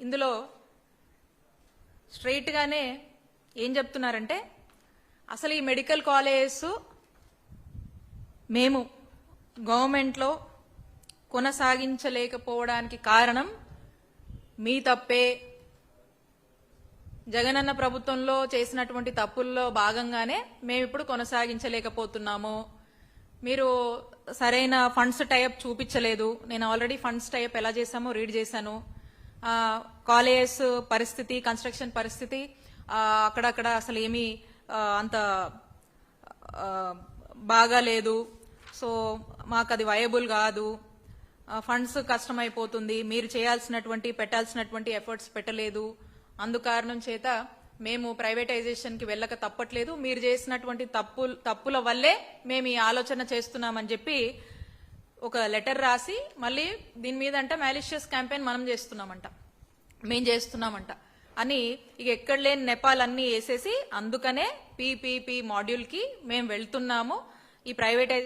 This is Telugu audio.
ఇందులో స్ట్రైట్గానే ఏం చెప్తున్నారంటే అసలు ఈ మెడికల్ కాలేజెస్ మేము గవర్నమెంట్లో కొనసాగించలేకపోవడానికి కారణం మీ తప్పే. జగనన్న ప్రభుత్వంలో చేసినటువంటి తప్పుల్లో భాగంగానే మేమిప్పుడు కొనసాగించలేకపోతున్నాము. మీరు సరైన ఫండ్స్ టైప్ చూపించలేదు. నేను ఆల్రెడీ ఫండ్స్ టైప్ ఎలా చేశామో రీడ్ చేశాను. కాలేజెస్ పరిస్థితి కన్స్ట్రక్షన్ పరిస్థితి అక్కడక్కడ అసలు ఏమీ అంత బాగాలేదు. సో మాకు అది వయబుల్ కాదు. ఫండ్స్ కష్టమైపోతుంది. మీరు చేయాల్సినటువంటి పెట్టాల్సినటువంటి ఎఫర్ట్స్ పెట్టలేదు. అందుకారణం చేత మేము ప్రైవేటైజేషన్కి వెళ్ళక తప్పట్లేదు. మీరు చేసినటువంటి తప్పు తప్పుల వల్లే మేము ఈ ఆలోచన చేస్తున్నామని చెప్పి ఒక లెటర్ రాసి మళ్ళీ దీని మీద అంట మ్యాలిషియస్ క్యాంపెయిన్ మనం చేస్తున్నామంట. మేం చేస్తున్నామంట. అని ఇక ఎక్కడ లేని నెపాలన్నీ వేసేసి అందుకనే పీపీపీ మాడ్యూల్కి మేము వెళ్తున్నాము. ఈ ప్రైవేటైజ్